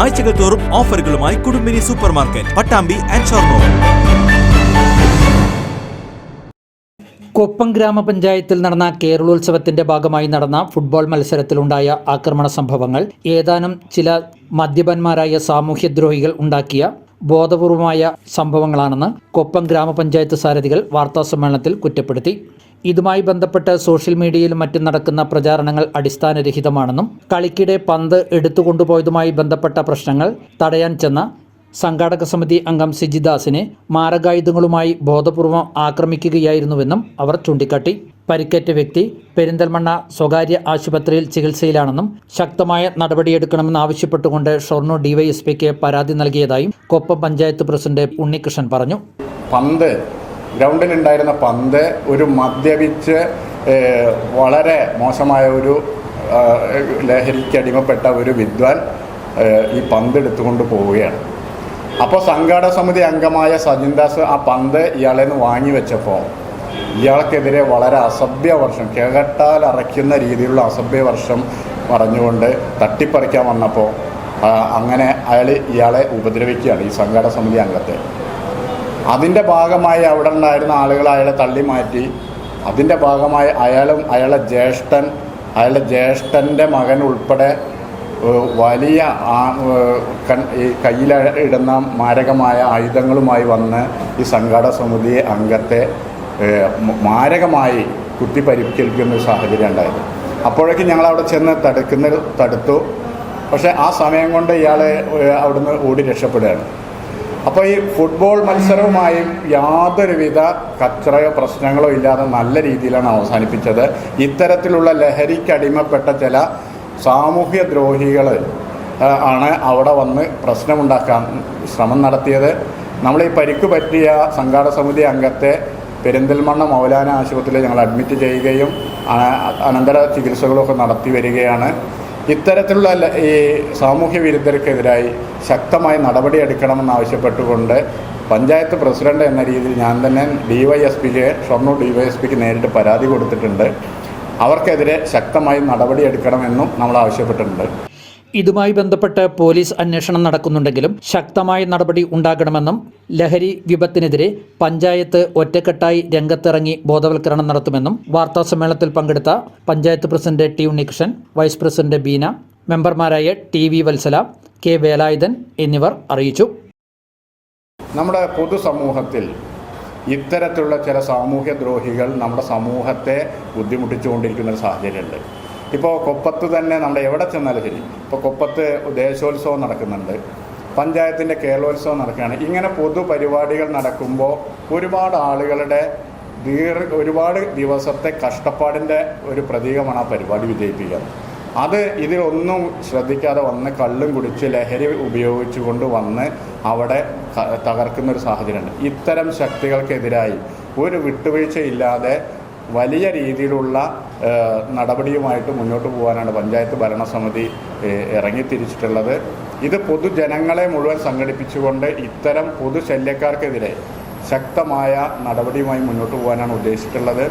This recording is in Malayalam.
ആഴ്ചകൾ തോറും ഓഫറുകളുമായി Kudumbini super market Pattambi and Shoranur. Koppam ഗ്രാമപഞ്ചായത്തിൽ നടന്ന കേരളോത്സവത്തിന്റെ ഭാഗമായി നടന്ന ഫുട്ബോൾ മത്സരത്തിലുണ്ടായ ആക്രമണ സംഭവങ്ങൾ ഏതാനും ചില മദ്യപന്മാരായ സാമൂഹ്യദ്രോഹികൾ ഉണ്ടാക്കിയ ബോധപൂർവമായ സംഭവങ്ങളാണെന്ന് കൊപ്പം ഗ്രാമപഞ്ചായത്ത് സാരഥികൾ വാർത്താസമ്മേളനത്തിൽ കുറ്റപ്പെടുത്തി. ഇതുമായി ബന്ധപ്പെട്ട് സോഷ്യൽ മീഡിയയിലും മറ്റും നടക്കുന്ന പ്രചാരണങ്ങൾ അടിസ്ഥാനരഹിതമാണെന്നും കളിക്കിടെ പന്ത് എടുത്തുകൊണ്ടുപോയതുമായി ബന്ധപ്പെട്ട പ്രശ്നങ്ങൾ തടയാൻ ചെന്ന സംഘാടക സമിതി അംഗം സിജിദാസിനെ മാരകായുധങ്ങളുമായി ബോധപൂർവം ആക്രമിക്കുകയായിരുന്നുവെന്നും അവർ ചൂണ്ടിക്കാട്ടി. പരിക്കേറ്റ വ്യക്തി പെരിന്തൽമണ്ണ സ്വകാര്യ ആശുപത്രിയിൽ ചികിത്സയിലാണെന്നും ശക്തമായ നടപടിയെടുക്കണമെന്ന് ആവശ്യപ്പെട്ടുകൊണ്ട് ഷൊർണൂർ ഡിവൈഎസ്പിക്ക് പരാതി നൽകിയതായും കൊപ്പം പഞ്ചായത്ത് പ്രസിഡന്റ് ഉണ്ണികൃഷ്ണൻ പറഞ്ഞു. പന്ത് ഗ്രൗണ്ടിലുണ്ടായിരുന്ന പന്ത് ഒരു മദ്യപിച്ച് വളരെ മോശമായ ഒരു ലഹരിക്ക് അടിമപ്പെട്ട ഒരു വിദ്വാൻ ഈ പന്ത് എടുത്തുകൊണ്ട് പോവുകയാണ്. അപ്പോൾ സംഘാടക സമിതി അംഗമായ സജിൻദാസ് ആ പന്ത് ഇയാളെ നിന്ന് വാങ്ങി വെച്ചപ്പോൾ ഇയാൾക്കെതിരെ വളരെ അസഭ്യ വർഷം കേകട്ടാൽ അറയ്ക്കുന്ന രീതിയിലുള്ള അസഭ്യ വർഷം പറഞ്ഞുകൊണ്ട് തട്ടിപ്പറിക്കാൻ വന്നപ്പോൾ അങ്ങനെ അയാൾ ഇയാളെ ഉപദ്രവിക്കുകയാണ് ഈ സംഘാടക സമിതി അംഗത്തെ. അതിന്റെ ഭാഗമായി അവിടെ ഉണ്ടായിരുന്ന ആളുകൾ അയാളെ തള്ളി മാറ്റി. അതിന്റെ ഭാഗമായി അയാളും അയാളെ ജ്യേഷ്ഠൻ അയാളുടെ ജ്യേഷ്ഠന്റെ മകൻ ഉൾപ്പെടെ വലിയ കയ്യിൽ ഇടുന്ന മാരകമായ ആയുധങ്ങളുമായി വന്ന് ഈ സംഘാടക സമിതി അംഗത്തെ മാരകമായി കുത്തി ഒരു സാഹചര്യം ഉണ്ടായത്. അപ്പോഴേക്കും ഞങ്ങൾ അവിടെ ചെന്ന് തടുക്കുന്ന തടുത്തു. പക്ഷേ ആ സമയം കൊണ്ട് ഇയാൾ അവിടുന്ന് ഓടി രക്ഷപ്പെടുകയാണ്. അപ്പോൾ ഈ ഫുട്ബോൾ മത്സരവുമായും യാതൊരുവിധ കച്ചറയോ പ്രശ്നങ്ങളോ ഇല്ലാതെ നല്ല രീതിയിലാണ് അവസാനിപ്പിച്ചത്. ഇത്തരത്തിലുള്ള ലഹരിക്കടിമപ്പെട്ട ചില സാമൂഹ്യ ദ്രോഹികൾ ആണ് അവിടെ വന്ന് പ്രശ്നമുണ്ടാക്കാൻ ശ്രമം നടത്തിയത്. നമ്മൾ ഈ പരിക്ക് പറ്റിയ സംഘാടക സമിതി അംഗത്തെ പെരിന്തൽമണ്ണ മൗലാന ആശുപത്രിയിൽ ഞങ്ങൾ അഡ്മിറ്റ് ചെയ്യുകയും അനന്തര ചികിത്സകളൊക്കെ നടത്തി വരികയാണ്. ഇത്തരത്തിലുള്ള ഈ സാമൂഹ്യ വിരുദ്ധർക്കെതിരായി ശക്തമായി നടപടിയെടുക്കണമെന്ന് ആവശ്യപ്പെട്ടുകൊണ്ട് പഞ്ചായത്ത് പ്രസിഡന്റ് എന്ന രീതിയിൽ ഞാൻ തന്നെ ഡി വൈ എസ് പിക്ക് ഷൊർണൂർ ഡി വൈ എസ് പിക്ക് നേരിട്ട് പരാതി കൊടുത്തിട്ടുണ്ട്. അവർക്കെതിരെ ശക്തമായി നടപടിയെടുക്കണമെന്നും നമ്മൾ ആവശ്യപ്പെട്ടിട്ടുണ്ട്. ഇതുമായി ബന്ധപ്പെട്ട് പോലീസ് അന്വേഷണം നടക്കുന്നുണ്ടെങ്കിലും ശക്തമായ നടപടി ഉണ്ടാകണമെന്നും ലഹരി വിപത്തിനെതിരെ പഞ്ചായത്ത് ഒറ്റക്കെട്ടായി രംഗത്തിറങ്ങി ബോധവൽക്കരണം നടത്തുമെന്നും വാർത്താ സമ്മേളനത്തിൽ പങ്കെടുത്ത panchayat president T Unnikrishnan vice president Beena മെമ്പർമാരായ T V Valsala K Velayudhan എന്നിവർ അറിയിച്ചു. നമ്മുടെ പൊതുസമൂഹത്തിൽ ഇത്തരത്തിലുള്ള ചില സാമൂഹ്യദ്രോഹികൾ നമ്മുടെ സമൂഹത്തെ ബുദ്ധിമുട്ടിച്ചുകൊണ്ടിരിക്കുന്ന ഒരു സാഹചര്യമുണ്ട്. ഇപ്പോൾ കൊപ്പത്ത് തന്നെ നമ്മുടെ എവിടെ ചെന്നാലും ശരി. ഇപ്പോൾ കൊപ്പത്ത് ദേശോത്സവം നടക്കുന്നുണ്ട്. പഞ്ചായത്തിന്റെ കേരളോത്സവം നടക്കുകയാണ്. ഇങ്ങനെ പൊതുപരിപാടികൾ നടക്കുമ്പോൾ ഒരുപാട് ആളുകളുടെ ദീർഘ ഒരുപാട് ദിവസത്തെ കഷ്ടപ്പാടിന്റെ ഒരു പ്രതീകമാണ് ആ പരിപാടി വിജയിപ്പിക്കുക. അത് ഇതിലൊന്നും ശ്രദ്ധിക്കാതെ വന്ന് കള്ളും കുടിച്ച് ലഹരി ഉപയോഗിച്ചുകൊണ്ട് വന്ന് അവിടെ തകർക്കുന്ന ഒരു സാഹചര്യമുണ്ട്. ഇത്തരം ശക്തികൾക്കെതിരായി ഒരു വിട്ടുവീഴ്ചയില്ലാതെ വലിയ രീതിയിലുള്ള നടപടിയുമായിട്ട് മുന്നോട്ട് പോകാനാണ് പഞ്ചായത്ത് ഭരണസമിതി ഇറങ്ങിത്തിരിച്ചിട്ടുള്ളത്. ഇത് പൊതുജനങ്ങളെ മുഴുവൻ സംഘടിപ്പിച്ചുകൊണ്ട് ഇത്തരം പൊതുശല്യക്കാർക്കെതിരെ ശക്തമായ നടപടിയുമായി മുന്നോട്ട് പോകാനാണ് ഉദ്ദേശിച്ചിട്ടുള്ളത്.